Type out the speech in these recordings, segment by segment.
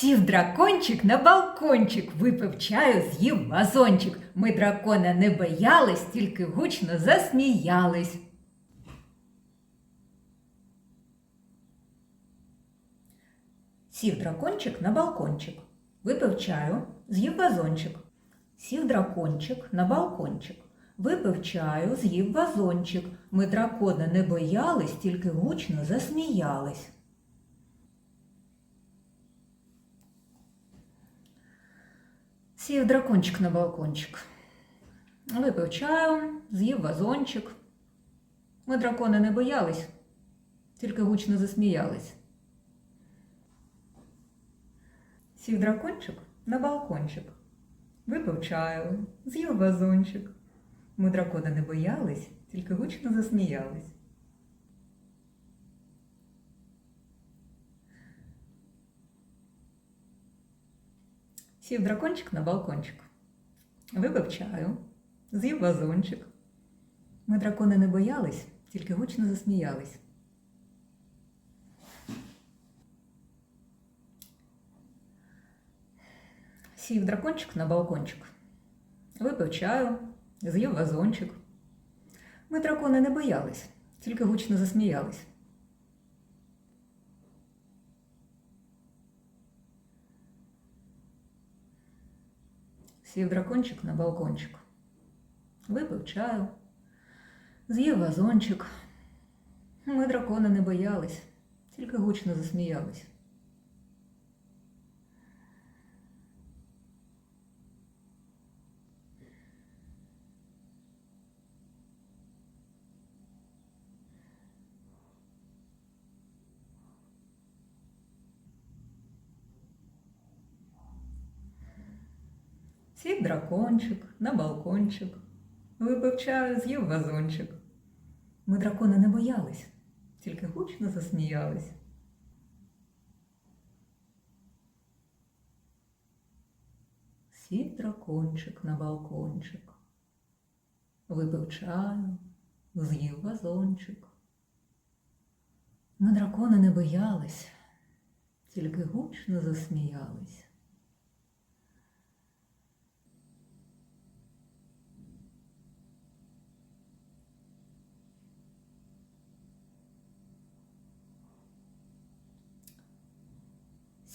Сів дракончик на балкончик, випив чаю, з'їв вазончик. Ми дракона не боялись, тільки гучно засміялись. Сів дракончик на балкончик, випив чаю, з'їв вазончик. Сів дракончик на балкончик, випив чаю, з'їв вазончик. Ми дракона не боялись, тільки гучно засміялись. Сів дракончик на балкончик. Випив чаю, з'їв вазончик. Ми дракона не боялись, тільки гучно засміялись. Сів дракончик на балкончик. Випив чаю, з'їв вазончик. Ми дракона не боялись, тільки гучно засміялись. Сів дракончик на балкончик. Випив чаю, з'їв вазончик. Ми дракони не боялись, тільки гучно засміялись. Сів дракончик на балкончик. Випив чаю, з'їв вазончик. Ми дракони не боялись, тільки гучно засміялись. Сів дракончик на балкончик. Випив чаю, з'їв вазончик. Ми дракона не боялись, тільки гучно засміялись. Сів дракончик на балкончик, випив чаю, з'їв вазончик. Ми дракона не боялись, тільки гучно засміялись. Сів дракончик на балкончик, випив чаю, з'їв вазончик. Ми дракона не боялись, тільки гучно засміялись.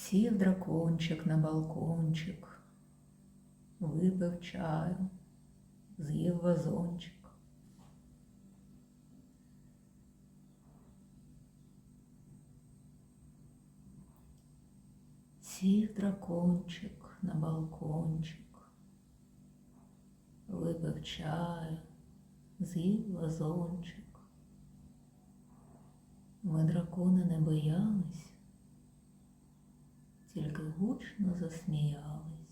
Сів дракончик на балкончик, випив чаю, з'їв вазончик. Сів дракончик на балкончик, випив чаю, з'їв вазончик. Ми дракони не боялись тільки гучно засміялись.